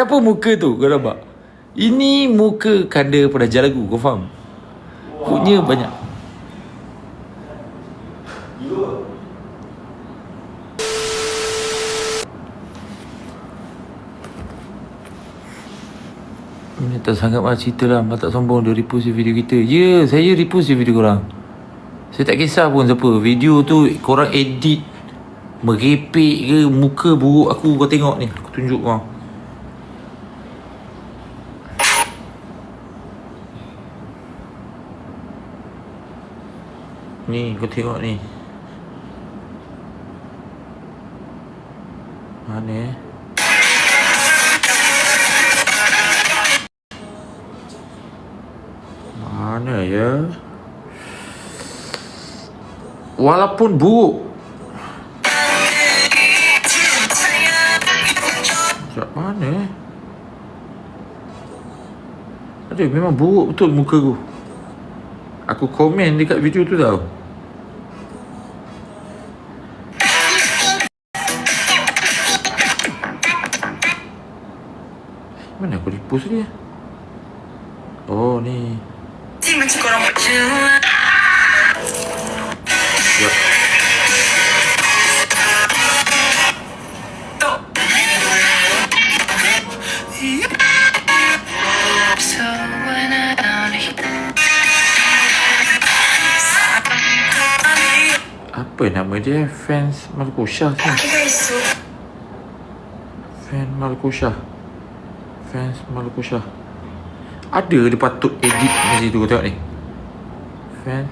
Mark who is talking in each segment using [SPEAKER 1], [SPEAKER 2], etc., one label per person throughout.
[SPEAKER 1] Apa muka tu kau nampak? Ini muka kanda peraja lagu kau faham? Punya banyak. Ini tak sangat lah cerita lah Mak tak sombong dia repost je video kita Ya saya repost je video korang Saya tak kisah pun siapa Video tu korang edit Merepek ke Muka buruk aku kau tengok ni Aku tunjuk kau Ni kau tengok ni Mana eh Mana ya? Walaupun buruk. Sekejap mana eh? Aduh, memang buruk betul muka aku. Aku komen dekat video tu tau. Mana aku lipus dia? Oh ni.
[SPEAKER 2] Si macam korang macam.
[SPEAKER 1] Apa yang nama dia? Fans Malkusha tu.
[SPEAKER 2] Fans Malkusha.
[SPEAKER 1] Fans Malkusha. Fans Malkusha. Ada dia patut edit macam tu tengok ni. Fans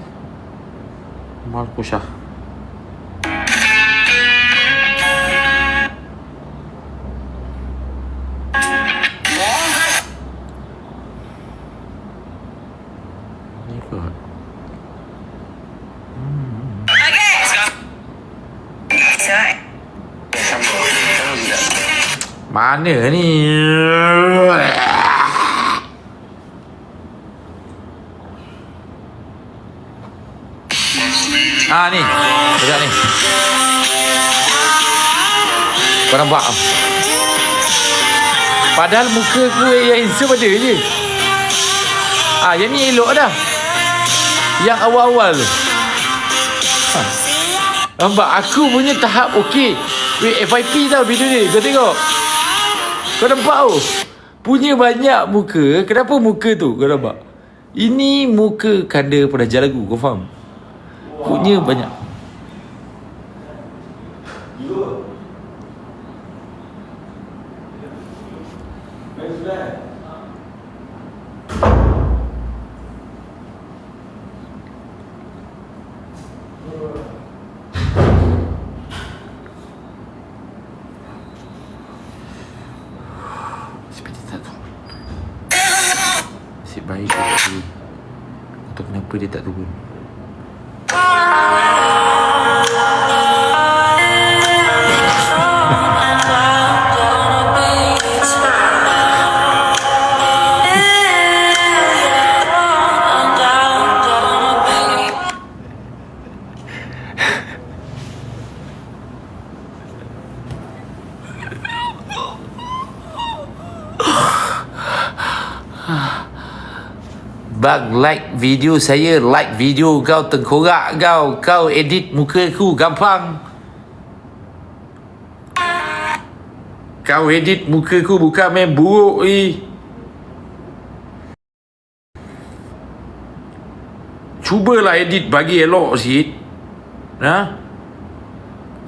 [SPEAKER 1] Malkusha. Ni Mana ni? Ah ni. Sekejap ni. Kau nampak? Padahal muka aku yang handsome ada je. Ah, yang ni elok dah. Yang awal-awal tu. Ha. Nampak? Aku punya tahap okey. Wait, FIP tau video ni. Kau tengok. Kau nampak tu? Punya banyak muka. Kenapa muka tu? Kau nampak? Ini muka kanda peraja lagu. Kau faham? Punya banyak. Baik turun. Atau kenapa dia tak turun. Bang like video saya Like video kau tengkorak kau Kau edit muka aku gampang Kau edit muka aku bukan main buruk eh. Cubalah edit bagi elok sikit Ha?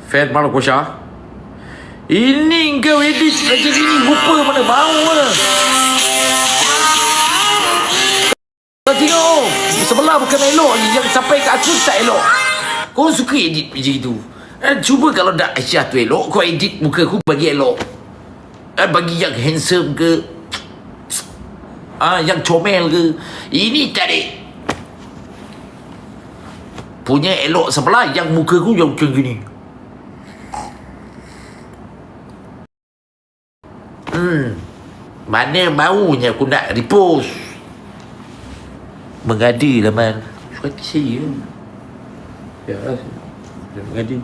[SPEAKER 1] Fan malu kosha Ini kau edit macam ni Rupa mana mau mana Sebelah bukan elok Yang sampai kat aku tak elok. Kau suka edit macam itu. Eh, Cuba kalau dah Aisyah tu elok Kau edit muka aku bagi elok. Eh, Bagi yang handsome ke? Ah, Yang comel ke? Ini tadi Punya elok sebelah Yang muka aku yang macam gini? Hmm. Mana maunya aku nak repost Mengada lah Man Suka hati saya Ya lah Dia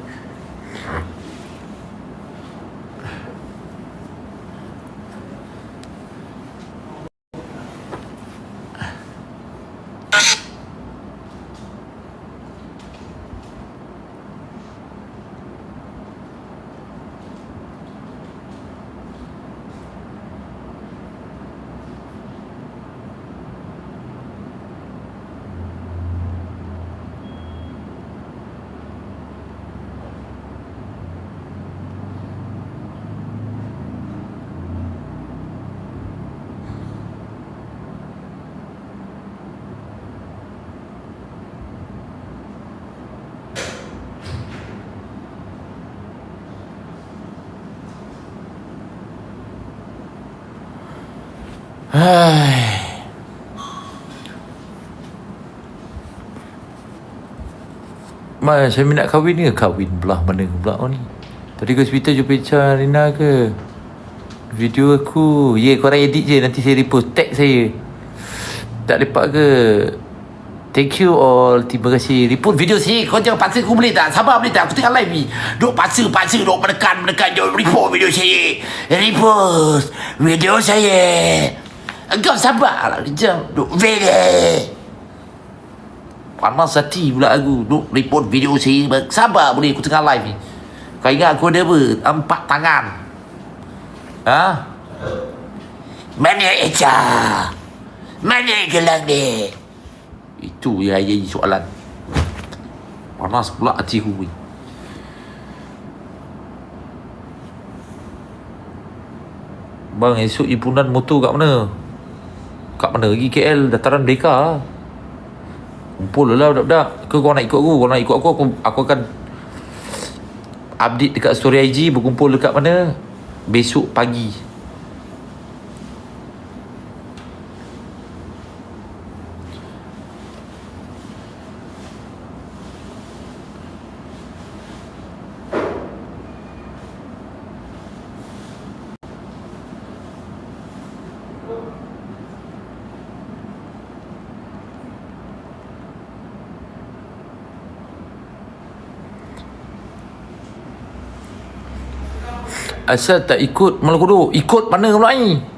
[SPEAKER 1] Hai. Mas, saya nak kahwin ke? Kahwin belah mana pula kau ni? Tadi ke hospital jumpa Icha Rina ke? Video aku. Ya, yeah, korang edit je. Nanti saya repost. Tag saya. Tak lepak ke? Thank you all. Terima kasih. Repost video saya. Kau jangan paksa aku boleh tak? Sabar boleh tak? Aku tengah live ni. Duk paksa-paksa. Duk menekan, menekan. Jom repost video saya. Repost video saya. Engkau sabar lah. Jom. Duk video. Panas hati pula aku Duk report video saya Sabar boleh aku tengah live ni Kau ingat aku ada apa Empat tangan Ha Mana Echa Mana gelang dia Itu yang jadi soalan Panas pula hati aku ni Bang esok impunan motor kat mana? Kat mana? Lagi KL Dataran Merdeka. Kumpul lah budak-budak. Ke kau nak ikut aku Kau nak ikut aku Aku, aku akan Update dekat story IG Berkumpul dekat mana? Besok pagi Asal tak ikut Malam Kuduk Ikut mana pula ni